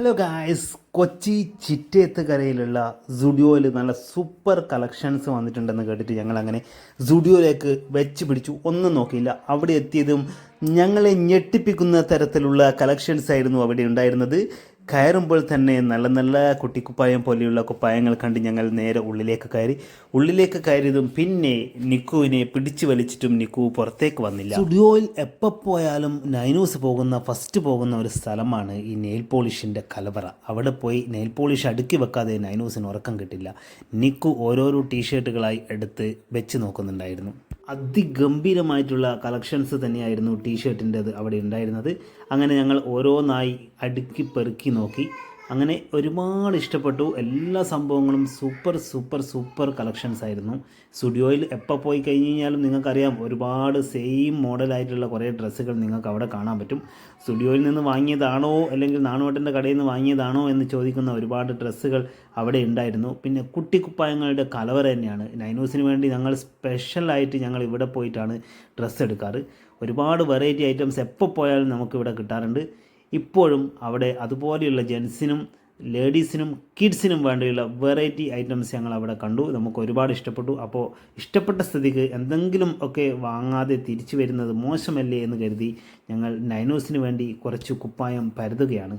Hello guys Kochi ചിറ്റേത്ത് കരയിലുള്ള സുഡിയോയിൽ നല്ല സൂപ്പർ കളക്ഷൻസ് വന്നിട്ടുണ്ടെന്ന് കേട്ടിട്ട് ഞങ്ങൾ അങ്ങനെ സുഡിയോയിലേക്ക് വെച്ച് പിടിച്ചു. ഒന്നും നോക്കിയില്ല. അവിടെ എത്തിയതും ഞങ്ങളെ ഞെട്ടിപ്പിക്കുന്ന തരത്തിലുള്ള കളക്ഷൻസ് ആയിരുന്നു അവിടെ ഉണ്ടായിരുന്നത്. കയറുമ്പോൾ തന്നെ നല്ല നല്ല കുട്ടിക്കുപ്പായം പോലെയുള്ള കുപ്പായങ്ങൾ കണ്ട് ഞങ്ങൾ നേരെ ഉള്ളിലേക്ക് കയറി. ഉള്ളിലേക്ക് കയറിയതും പിന്നെ നിക്കുവിനെ പിടിച്ചു വലിച്ചിട്ടും നിക്കു പുറത്തേക്ക് വന്നില്ല. സ്റ്റുഡിയോയിൽ എപ്പോൾ പോയാലും നൈനൂസ് പോകുന്ന ഫസ്റ്റ് പോകുന്ന ഒരു സ്ഥലമാണ് ഈ നെയിൽ പോളിഷിന്റെ കലവറ. അവിടെ പോയി നെയിൽ പോളിഷ് അടുക്കി വെക്കാതെ നൈനൂസിന് ഉറക്കം കിട്ടില്ല. നിക്കു ഓരോരോ ടീഷർട്ടുകളായി എടുത്ത് വെച്ച് നോക്കുന്നുണ്ടായിരുന്നു. അതിഗംഭീരമായിട്ടുള്ള കളക്ഷൻസ് തന്നെയായിരുന്നു ടീഷർട്ടിന്റെത് അവിടെ ഉണ്ടായിരുന്നത്. അങ്ങനെ ഞങ്ങൾ ഓരോന്നായി അടുക്കി പെറുക്കി നോക്കി. അങ്ങനെ ഒരുപാട് ഇഷ്ടപ്പെട്ടു. എല്ലാ സംഭവങ്ങളും സൂപ്പർ സൂപ്പർ സൂപ്പർ കളക്ഷൻസ് ആയിരുന്നു. സ്റ്റുഡിയോയിൽ എപ്പോൾ പോയി കഴിഞ്ഞ് കഴിഞ്ഞാലും നിങ്ങൾക്കറിയാം ഒരുപാട് സെയിം മോഡലായിട്ടുള്ള കുറേ ഡ്രസ്സുകൾ നിങ്ങൾക്ക് അവിടെ കാണാൻ പറ്റും. സ്റ്റുഡിയോയിൽ നിന്ന് വാങ്ങിയതാണോ അല്ലെങ്കിൽ നാണുവട്ടന്റെ കടയിൽ നിന്ന് വാങ്ങിയതാണോ എന്ന് ചോദിക്കുന്ന ഒരുപാട് ഡ്രസ്സുകൾ അവിടെ ഉണ്ടായിരുന്നു. പിന്നെ കുട്ടിക്കുപ്പായങ്ങളുടെ കലവറ തന്നെയാണ്. നൈനൂസിന് വേണ്ടി ഞങ്ങൾ സ്പെഷ്യലായിട്ട് ഞങ്ങൾ ഇവിടെ പോയിട്ടാണ് ഡ്രസ്സ് എടുക്കാറ്. ഒരുപാട് വെറൈറ്റി ഐറ്റംസ് എപ്പോൾ പോയാലും നമുക്കിവിടെ കിട്ടാറുണ്ട്. ഇപ്പോഴും അവിടെ അതുപോലെയുള്ള ജെൻസിനും ലേഡീസിനും കിഡ്സിനും വേണ്ടിയുള്ള വെറൈറ്റി ഐറ്റംസ് ഞങ്ങൾ അവിടെ കണ്ടു. നമുക്ക് ഒരുപാട് ഇഷ്ടപ്പെട്ടു. അപ്പോൾ ഇഷ്ടപ്പെട്ട സ്ഥിതിക്ക് എന്തെങ്കിലും ഒക്കെ വാങ്ങാതെ തിരിച്ചു വരുന്നത് മോശമല്ലേ എന്ന് കരുതി ഞങ്ങൾ നൈനൂസിന് വേണ്ടി കുറച്ച് കുപ്പായം പരതുകയാണ്.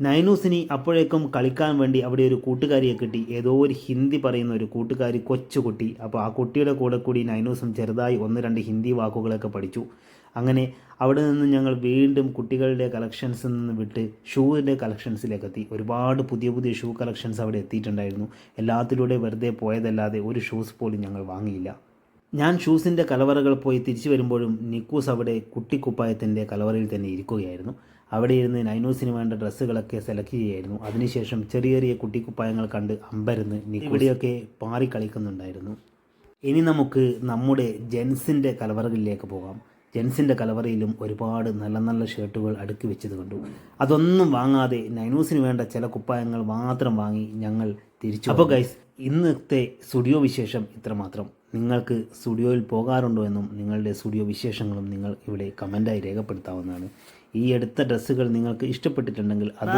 നൈനൂസിനി അപ്പോഴേക്കും കളിക്കാൻ വേണ്ടി അവിടെ ഒരു കൂട്ടുകാരിയെ കിട്ടി. ഏതോ ഒരു ഹിന്ദി പറയുന്ന ഒരു കൂട്ടുകാരി കൊച്ചുകുട്ടി. അപ്പോൾ ആ കുട്ടിയുടെ കൂടെ കൂടി നൈനൂസും ചെറുതായി ഒന്ന് രണ്ട് ഹിന്ദി വാക്കുകളൊക്കെ പഠിച്ചു. അങ്ങനെ അവിടെ നിന്ന് ഞങ്ങൾ വീണ്ടും കുട്ടികളുടെ കളക്ഷൻസിൽ നിന്ന് വിട്ട് ഷൂവിന്റെ കളക്ഷൻസിലേക്ക് എത്തി ഒരുപാട് പുതിയ പുതിയ ഷൂ കളക്ഷൻസ് അവിടെ എത്തിയിട്ടുണ്ടായിരുന്നു. എല്ലാത്തിലൂടെ വെറുതെ പോയതല്ലാതെ ഒരു ഷൂസ് പോലും ഞങ്ങൾ വാങ്ങിയില്ല. ഞാൻ ഷൂസിന്റെ കലവറകൾ പോയി തിരിച്ചു വരുമ്പോഴും നിക്കൂസ് അവിടെ കുട്ടിക്കുപ്പായത്തിന്റെ കലവറയിൽ തന്നെ ഇരിക്കുകയായിരുന്നു. അവിടെ ഇരുന്ന് നൈനൂസിന് വേണ്ട ഡ്രസ്സുകളൊക്കെ സെലക്ട് ചെയ്യുകയായിരുന്നു. അതിനുശേഷം ചെറിയ ചെറിയ കുട്ടിക്കുപ്പായങ്ങൾ കണ്ട് അമ്പരന്ന് നിക്കുടിയൊക്കെ പാറി കളിക്കുന്നുണ്ടായിരുന്നു ഇനി നമുക്ക് നമ്മുടെ ജെൻസിന്റെ കലവറകളിലേക്ക് പോകാം. ജെൻസിന്റെ കലവറയിലും ഒരുപാട് നല്ല നല്ല ഷർട്ടുകൾ അടുക്കി വെച്ചത് കണ്ടു. അതൊന്നും വാങ്ങാതെ നൈനൂസിന് വേണ്ട ചില കുപ്പായങ്ങൾ മാത്രം വാങ്ങി ഞങ്ങൾ തിരിച്ചു അപ്പോൾ ഗൈസ് ഇന്നത്തെ സ്റ്റുഡിയോ വിശേഷം ഇത്രമാത്രം നിങ്ങൾക്ക് സ്റ്റുഡിയോയിൽ പോകാറുണ്ടോ എന്നും നിങ്ങളുടെ സ്റ്റുഡിയോ വിശേഷങ്ങളും നിങ്ങൾ ഇവിടെ കമന്റായി രേഖപ്പെടുത്താവുന്നതാണ്. ഈ എടുത്ത ഡ്രസ്സുകൾ നിങ്ങൾക്ക് ഇഷ്ടപ്പെട്ടിട്ടുണ്ടെങ്കിൽ അത്